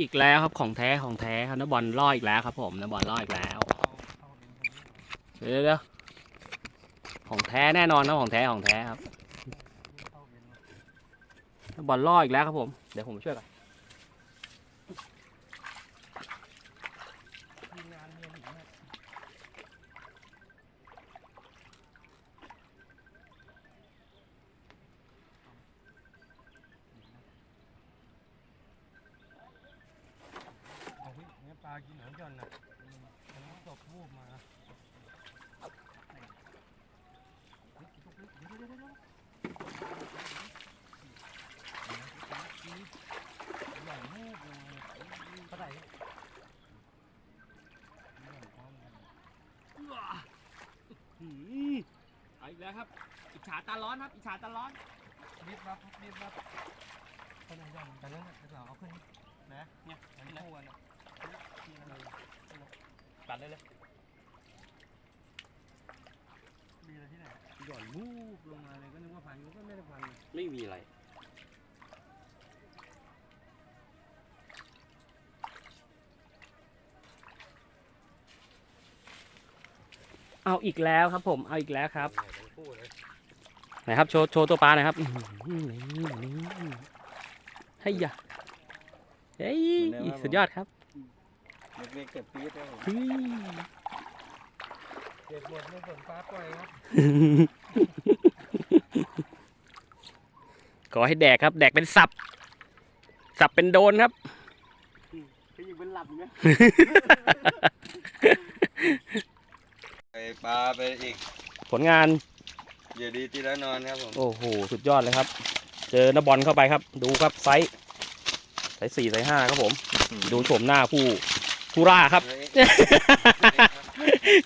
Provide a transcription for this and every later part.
อีกแล้วครับของแท้ของแท้ครับนบอลล่ออีกแล้วครับ ผมนบอลล่ออีกแล้วเดี๋ยวเดี๋ยวของแท้แน่นอนนะของแท้ของแท้ครับนบอลล่ออีกแล้วครับผม เดี๋ยวผมช่วยกัน เอาพี่เนี่ยปลากินหนอนก่อนนะมันตกวูบมาใหญ่วูบเลยเท่าไหร่หืมเอาอีกแล้วครับ อิจฉาตาร้อนครับ อิจฉาตาร้อนรีบรับรีบรับขนาดใหญ่แต่เรื่องนี้เราเอาขึ้นนะเนี่ยอันนี้คู่กันนะ ตัดเลยเลยมีอะไรที่ไหนหย่อนวูบลงมาเลยก็นึกว่าพันก็ไม่ได้พันไม่มีอะไรเอาอีกแล้วครับ ผมเอาอีกแล้วครับทั้งคู่เลยไหนครับโชว์โชว์ตัวปลาหน่อยครับอื้อหือนี่นี่ให้ยะ เฮ้ยสุดยอดครับเล็กๆเก็บปี๊ดแล้วเฮ้ยเก็บหมดไม่สนฟ้าปล่อยครับขอให้แดกครับ แดกเป็นสับ สับเป็นโดนครับก็ยังเป็นหลับอยู่ไหมไปปลาไปอีก ผลงานอย่าดีทีละนอนครับผม โอ้โห สุดยอดเลยครับ เจอนักบอลเข้าไปครับ ดูครับไซส์ไซ ส์สี่ไซส์ห้าครับผม ดูโฉมหน้าผู้ผู้ร่าครับเฮ้ย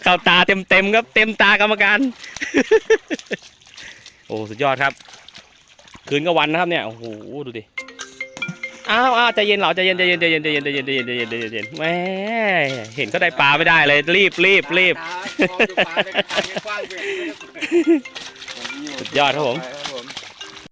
เข้าตาเต็มเต็มๆครับ เต็มตากรรมการ โอ้สุดยอดครับ คืนกับวันนะครับเนี่ย โอ้โห ดูดิ อ้าวอ้าวใจเย็นเหรอใจเย็นใจเย็นใจเย็นใจเย็นใจเย็นใจเย็นใจเย็นใจเย็นใจเย็นแหม่เห็นเขาได้ปลาไม่ได้เลย รีบรีบรีบตามองดูปลาได้กระทางกว้างเกินสุดยอดครับผมไป